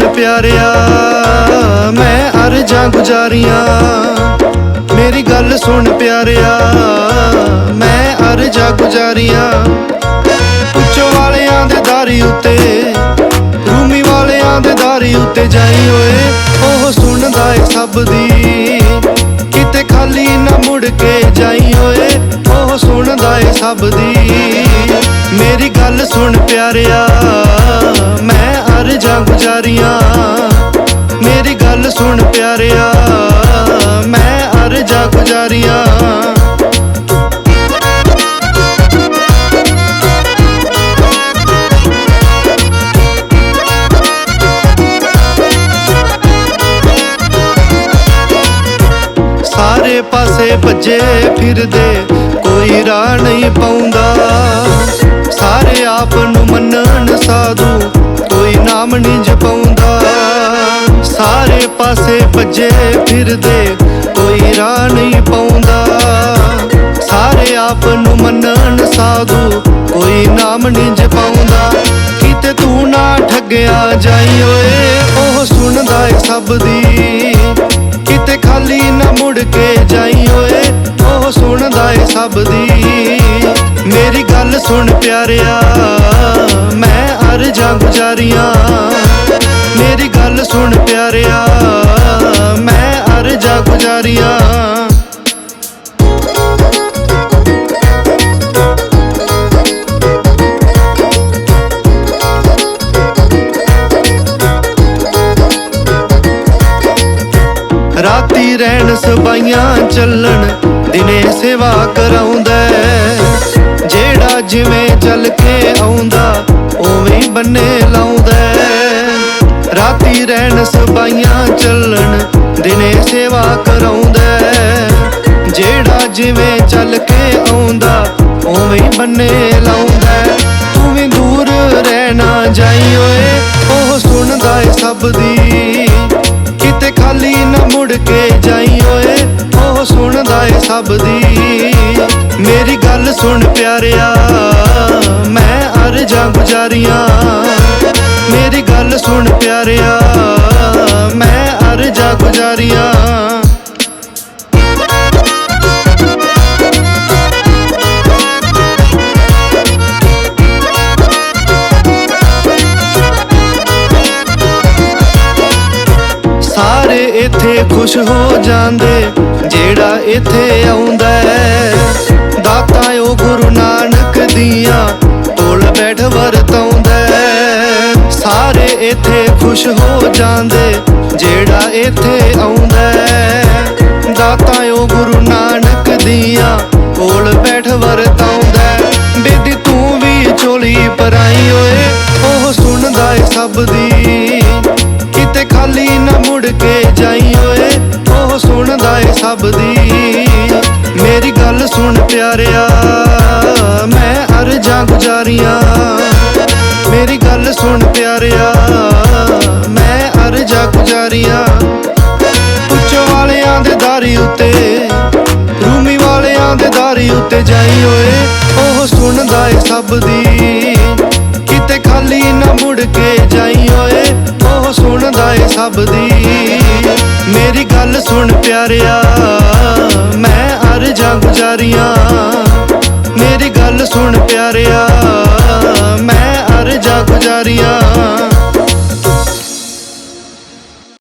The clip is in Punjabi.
ਪਿਆਰਿਆ, ਮੈਂ ਅਰਜ਼ਾਂ ਗੁਜ਼ਾਰੀਆਂ। ਮੇਰੀ ਗੱਲ ਸੁਣ ਪਿਆਰਿਆ, ਮੈਂ ਅਰਜ਼ਾਂ ਗੁਜ਼ਾਰੀਆਂ। ਉੱਚੋ ਵਾਲਿਆਂ ਦੇ ਦਾਰੀ ਉੱਤੇ, ਰੂਮੀ ਵਾਲਿਆਂ ਦੇ ਦਾਰੀ ਉੱਤੇ ਜਾਈ ਓਏ। ਉਹ ਸੁਣਦਾ ਏ ਸਭ ਦੀ, ਕਿਤੇ ਖਾਲੀ ਨਾ ਮੁੜ ਕੇ ਜਾਈ ਓਏ। ਉਹ ਸੁਣਦਾ ਏ ਸਭ ਦੀ ਅਰਜ਼ਾਂ ਮੇਰੀ ਗੱਲ ਸੁਣ ਪਿਆਰਿਆ, ਮੈਂ ਅਰਜ਼ਾਂ ਗੁਜ਼ਾਰੀਆਂ। ਸਾਰੇ ਪਾਸੇ ਭੱਜੇ ਫਿਰਦੇ, ਕੋਈ ਰਾਹ ਨਹੀਂ ਪਾਉਂਦਾ। ਸਾਰੇ ਆਪ ਨੂੰ ਮੰਨਣ ਸਾਧੂ ਕੋਈ ਨਾਮ ਨਹੀਂ ਜਪਾਉਂਦਾ। ਸਾਰੇ ਪਾਸੇ ਭੱਜੇ ਫਿਰਦੇ, ਕੋਈ ਰਾਹ ਨਹੀਂ ਪਾਉਂਦਾ। ਸਾਰੇ ਆਪ ਨੂੰ ਮੰਨਣ ਸਾਧੂ, ਕੋਈ ਨਾਮ ਨਹੀਂ ਜਪਾਉਂਦਾ। ਕਿਤੇ ਤੂੰ ਨਾ ਠੱਗਿਆ ਜਾਈ ਓਏ, ਉਹ ਸੁਣਦਾ ਏ ਸਭ ਦੀ। ਕਿਤੇ ਖਾਲੀ ਨਾ ਮੁੜ ਕੇ ਜਾਈ ਓਏ, ਉਹ ਸੁਣਦਾ ਏ ਸਭ ਦੀ। ਮੇਰੀ ਗੱਲ ਸੁਣ ਪਿਆਰਿਆ, ਮੈਂ ਅਰਜ਼ਾਂ ਗੁਜ਼ਾਰੀਆਂ ਮੇਰੀ ਗੱਲ ਸੁਣ ਪਿਆਰਿਆ, ਮੈਂ ਅਰਜ਼ਾਂ ਗੁਜ਼ਾਰੀਆਂ। ਰਾਤੀ ਰਹਿਣ ਸਬਾਈਆਂ ਚੱਲਣ, ਦਿਨੇ ਸੇਵਾ ਕਰਾਉਂਦਾ। ਜਿਹੜਾ ਜਿਵੇਂ ਚੱਲ ਕੇ ਆਉਂਦਾ ਬੰਨੇ ਲਾਉਂਦਾ ਰਾਤੀ ਰਹਿਣ ਸਬਾਈਆਂ ਚੱਲਣ, ਦਿਨੇ ਸੇਵਾ ਕਰਾਉਂਦਾ ਜਿਹੜਾ ਜਿਵੇਂ ਚੱਲ ਕੇ ਆਉਂਦਾ, ਉਵੇਂ ਹੀ ਬੰਨੇ ਲਾਉਂਦਾ ਤੂੰ ਵੀ ਦੂਰ ਰਹਿਣਾ ਜਾਈ ਓਏ, ਉਹ ਸੁਣਦਾ ਏ ਸਭ ਦੀ। ਕਿਤੇ ਖਾਲੀ ਨਾ ਮੁੜ ਕੇ ਜਾਈ ਓਏ, ਉਹ ਸੁਣਦਾ ਏ ਸਭ ਦੀ। ਮੇਰੀ ਗੱਲ ਸੁਣ ਪਿਆਰਿਆ, ਮੈਂ ਅਰਜ਼ਾਂ ਗੁਜ਼ਾਰੀਆਂ। ਮੇਰੀ ਗੱਲ ਸੁਣ ਪਿਆਰਿਆ, ਮੈਂ ਅਰਜ਼ਾਂ ਗੁਜ਼ਾਰੀਆਂ। ਸਾਰੇ ਇੱਥੇ ਖੁਸ਼ ਹੋ ਜਾਂਦੇ, ਜਿਹੜਾ ਇੱਥੇ ਆਉਂਦਾ ਸਾਰੇ ਇੱਥੇ ਖੁਸ਼ ਹੋ ਜਾਂਦੇ, ਜਿਹੜਾ ਇੱਥੇ ਆਉਂਦਾ ਹੈ। ਦਾਤਾ ਉਹ ਗੁਰੂ ਨਾਨਕ ਦੀਆਂ ਕੋਲ ਬੈਠ ਵਰਤਾਉਂਦਾ ਬੇਦੀ ਤੂੰ ਵੀ ਚੋਲੀ ਪਰਾਈ ਓਏ, ਉਹ ਸੁਣਦਾ ਏ ਸਭ ਦੀ। ਕਿਤੇ ਖਾਲੀ ਨਾ ਮੁੜ ਕੇ ਜਾਈ ਓਏ, ਉਹ ਸੁਣਦਾ ਏ ਸਭ ਦੀ। ਮੇਰੀ ਗੱਲ ਸੁਣ ਪਿਆਰਿਆ, ਮੈਂ ਅਰਜ਼ਾਂ ਗੁਜ਼ਾਰੀਆਂ। ਸੁਣ ਪਿਆਰਿਆ, ਮੈਂ ਅਰਜ਼ਾਂ ਗੁਜ਼ਾਰੀਆਂ। ਉੱਚੋ ਵਾਲਿਆਂ ਦੇ ਦਾਰੀ ਉੱਤੇ, ਰੂਮੀ ਵਾਲਿਆਂ ਦੇ ਦਾਰੀ ਉੱਤੇ ਜਾਈ ਓਏ, ਉਹ ਸੁਣਦਾ ਏ ਸਭ ਦੀ। ਕਿਤੇ ਖਾਲੀ ਨਾ ਮੁੜ ਕੇ ਜਾਈ ਓਏ, ਉਹ ਸੁਣਦਾ ਏ ਸਭ ਦੀ। ਮੇਰੀ ਗੱਲ ਸੁਣ ਪਿਆਰਿਆ, ਮੈਂ ਅਰਜ਼ਾਂ ਗੁਜ਼ਾਰੀਆਂ। ਮੇਰੀ ਗੱਲ ਸੁਣ ਪਿਆਰਿਆ ਜਾ ਅਰਜ਼ਾਂ ਗੁਜ਼ਾਰੀਆਂ।